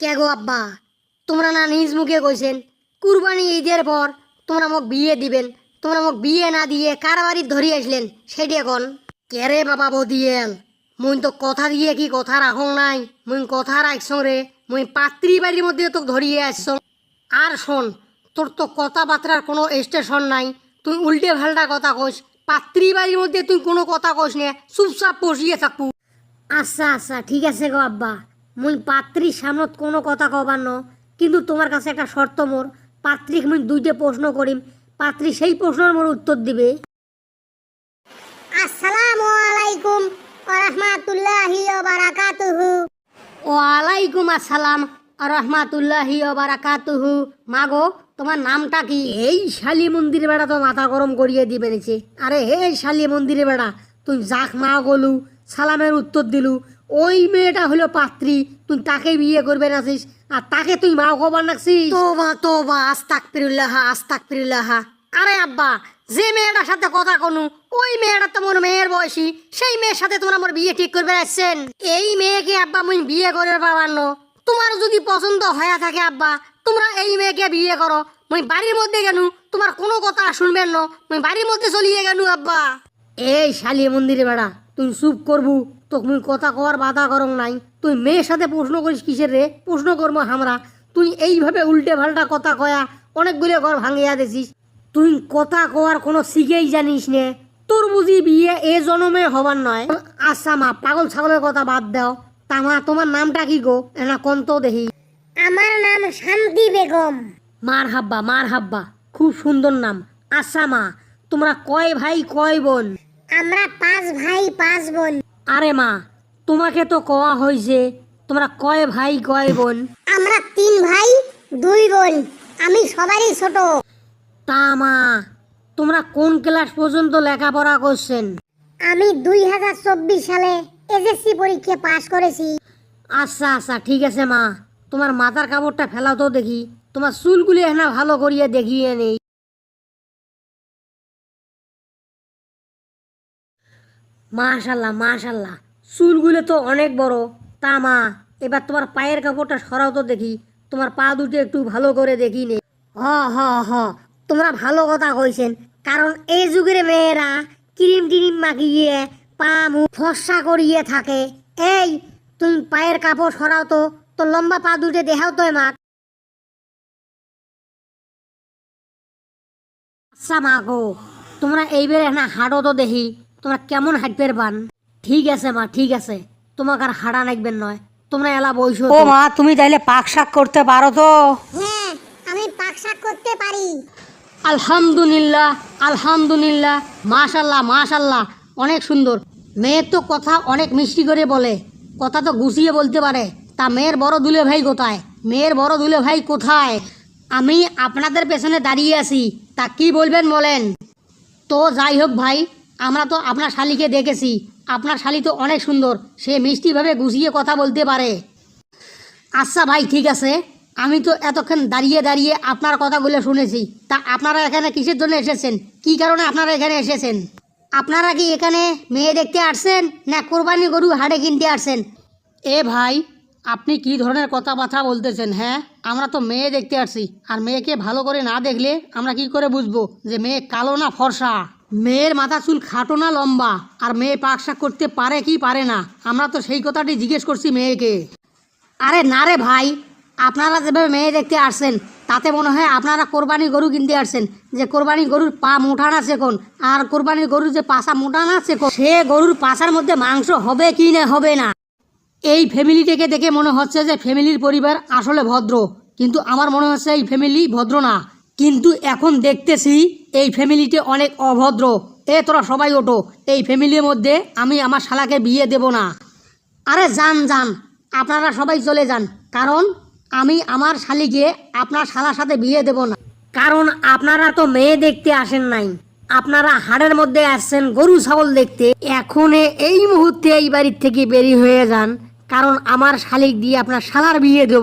কে গো আব্বা? তোমরা না নিজ মুখে কইছেন, কুরবানি ঈদের পর তোমরা মোক বিয়ে দিবেন, তোমরা মোক বিয়ে না দিয়ে কার বাড়ি ধরি আসলেন সেটি এখন। কেরে বাবা বদিয়েল? মুই তো কথা দিয়ে কি কথা রাখং নাই? মুই কথা রাখছ রে, মুই পাত্রী বাড়ির মধ্যে তোকে ধরিয়ে আসছ। আর শোন, তোর তো কথাবার্তার কোনো স্টেশন নাই, তুই উল্টে ভাল্টা কথা কইস, পাত্রী বাড়ির মধ্যে তুই কোনো কথা কইস নে, চুপচাপ বসিয়ে থাকব। আচ্ছা আচ্ছা ঠিক আছে গো আব্বা। মুই পাত্রীর সামনত কোনো কথা কবার ন কিন্তু তোমার কাছে একটা শর্ত মোর। পাত্রীক মুই দুইটা প্রশ্ন করিম পাত্রী সেই প্রশ্নের মোর উত্তর দিবে। আসসালামু আলাইকুম ওয়া রাহমাতুল্লাহি ওয়া বারাকাতুহু ওয়ালাইকুম আসসালাম আর রহমাতুল্লাহি ওয়া বারাকাতুহু মাগো তোমার নামটা কি? এই শালি মন্দির বেড়া তো মাথা গরম করিয়ে দিবে নিছে আরে হে শালি মন্দিরে বেড়া তুই যাক মা গলু সালামের উত্তর দিলু। ওই মেয়েটা হলো পাত্রী তুই তাকে বিয়ে করবে নাছিস আর তাকে তুই মা খবর নাকছিস তোবা তোবা আস্তাক ফিরুল্লাহ আস্তাক ফিরুল্লাহ আরে আব্বা যে মেয়েটার সাথে কথা কনু ওই মেয়েটা তো মোর মেয়ের বয়সী সেই মেয়ের সাথে তোমরা আমার বিয়ে ঠিক করবে আসছেন। এই মেয়েকে আব্বা মুই বিয়ে করে পাবান্ন। তোমার যদি পছন্দ হয়ে থাকে আব্বা তোমরা এই মেয়েকে বিয়ে করো। মুই বাড়ির মধ্যে গেনু তোমার কোনো কথা শুনবেন না। মুই বাড়ির মধ্যে চলিয়ে গেনু আব্বা। এই শালি মন্দিরে বেড়া তুই চুপ করবু তোকে মুই কথা কওয়ার বাধা করং নাই। তুই মেয়ের সাথে প্রশ্ন করিস কিসের রে? প্রশ্ন করব আমরা তুই এইভাবে উল্টে পাল্টা কথা কয়া অনেকগুলো ঘর ভাঙিয়া দিছিস। তুই কথা কওয়ার কোনো শিখেই জানিস নে। তোর বুঝি বিয়ে এ জনমে হবার নয়। আচ্ছা মা পাগল ছাগলের কথা বাদ দাও। তা মা তোমার নামটা কি গো? এনা কোন তো দেখি। আমার নাম শান্তি বেগম। মার হাব্বা মার হাব্বা খুব সুন্দর নাম। আচ্ছা মা তোমরা কয় ভাই কয় বোন? আমরা পাঁচ ভাই পাঁচ বোন। আরে মা তোমাকে তো কওয়া হয়েছে তোমরা কয় ভাই কয় বোন? আমরা তিন ভাই দুই বোন আমি সবারই ছোট। তা মা তোমরা কোন ক্লাস পর্যন্ত লেখাপড়া করছেন? আমি দুই হাজার চব্বিশ সালে এসএসসি পরীক্ষা পাশ করেছি। আচ্ছা আচ্ছা ঠিক আছে মা। তোমার মাথার কাপড়টা ফেলাও তো দেখি। তোমার চুলগুলি এখানে ভালো করিয়ে দেখিয়ে নেই। মাশাল্লাহ মাশাল্লাহ। চুলগুলো তো অনেক বড় তা মা এবার তোমার পায়ের কাপড়টা সরাও তো দেখি। তোমার পা দুটো একটু ভালো করে দেখি নে। হ হ হ। তোমরা ভালো কথা কইছেন। কারণ এই যুগের মেয়েরা ক্রিম টিরিম মাখিয়ে পা, মুখ ফর্সা করিয়ে থাকে। এই, তুমি পায়ের কাপড় সরাও তো। তো লম্বা পা দুটো দেখাও তো মা আচ্ছা মা গো তোমরা এইবারে না হাঁটো তো দেখি। তোমরা কেমন হাঁটবের পান ঠিক আছে মা ঠিক আছে। তোমাকে আর হাঁটা নাকবেন নয় তোমরা এলা বইছো ও মা তুমি তাইলে পাক শাক করতে পারো তো? হ্যাঁ আমি পাক শাক করতে পারি। আলহামদুলিল্লাহ আলহামদুলিল্লাহ। মাশাল্লাহ মাশাল্লাহ। অনেক সুন্দর। মেয়ের তো কথা অনেক মিষ্টি করে বলে। কথা তো গুছিয়ে বলতে পারে। তা মেয়ের বড় দুলে ভাই কোথায়? মেয়ের বড় দুলে ভাই কোথায়? আমি আপনাদের পেছনে দাঁড়িয়ে আছি। তা কি বলবেন বলেন? তো যাই হোক ভাই আমরা তো আপনার শালিকে দেখেছি। আপনার শালি তো অনেক সুন্দর। সে মিষ্টিভাবে গুছিয়ে কথা বলতে পারে। আচ্ছা ভাই, ঠিক আছে। আমি তো এতক্ষণ দাঁড়িয়ে দাঁড়িয়ে আপনার কথাগুলো শুনেছি। তা আপনারা এখানে কিসের জন্য এসেছেন? কি কারণে আপনারা এখানে এসেছেন? আপনারা কি এখানে মেয়ে দেখতে আসছেন না কোরবানি গরু হাটে কিনতে আসছেন? এ ভাই, আপনি কি ধরনের কথাবার্তা বলতেছেন হ্যাঁ? আমরা তো মেয়ে দেখতে আসছি। আর মেয়েকে ভালো করে না দেখলে আমরা কি করে বুঝব যে মেয়ে কালো না ফর্সা? মেয়ের মাথা চুল খাটো না লম্বা, আর মেয়ে পাকশাক করতে পারে কি পারে না? আমরা তো সেই কথাটি জিজ্ঞেস করছি মেয়েকে। আরে না রে ভাই, আপনারা যেভাবে মেয়ে দেখতে আসছেন, তাতে মনে হয় আপনারা কোরবানি গরু কিনতে আসছেন। যে কোরবানি গরুর পা মোটা না সেকন, আর কোরবানির গরুর যে পাশা মোটা না সেকন, সে গরুর পাশার মধ্যে মাংস হবে কি না হবে না? এই ফ্যামিলিটাকে দেখে মনে হচ্ছে যে ফ্যামিলির পরিবার আসলে ভদ্র, কিন্তু আমার মনে হচ্ছে এই ফ্যামিলি ভদ্র না। কিন্তু এখন দেখতেছি এই ফ্যামিলিতে অনেক অভদ্র। এ, তোরা সবাই ওঠো। এই ফ্যামিলির মধ্যে আমি আমার শালাকে বিয়ে দেব না। আরে, যান যান। আপনারা সবাই চলে যান। কারণ আমি আমার শালিকে আপনার শালার সাথে বিয়ে দেব না। কারণ আপনারা তো মেয়ে দেখতে আসেন নাই। আপনারা হাড়ের মধ্যে আসছেন গরু, ছাগল দেখতে। এখন এই মুহূর্তে এই বাড়ির থেকে বেরিয়ে হয়ে যান। কারণ আমার শালিক দিয়ে আপনার শালার বিয়ে দেব